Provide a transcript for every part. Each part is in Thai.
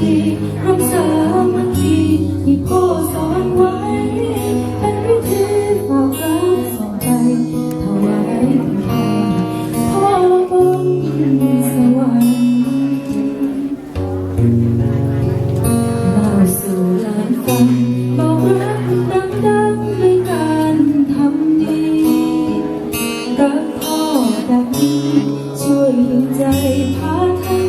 ดีร่วมสามัคคีที่พ่อสอนไว้ เป็นวิธีฝากรัสอนไปถวายคุณพ่อพ่อบนสวรรค์เล่าสู่หลานฟังบอกรักดังๆด้วการทำดีรักพ่อดังนี้ช่วยดึงใจพาเธอ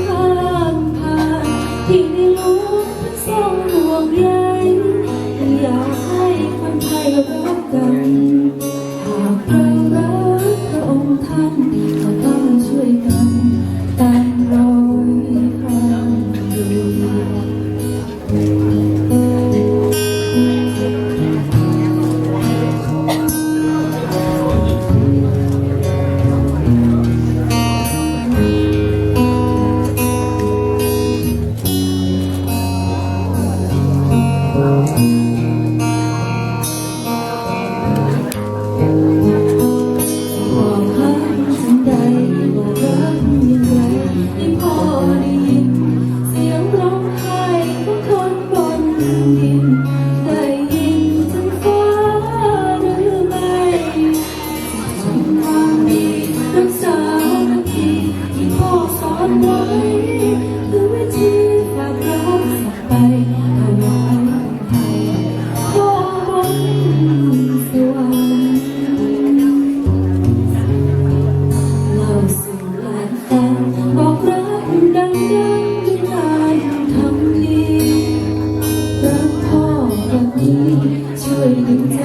你就会明白，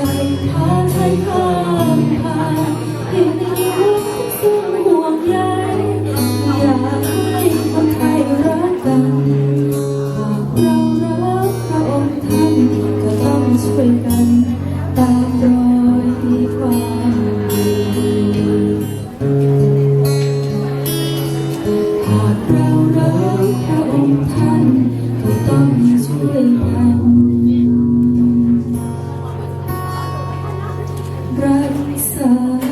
他太好。like saw.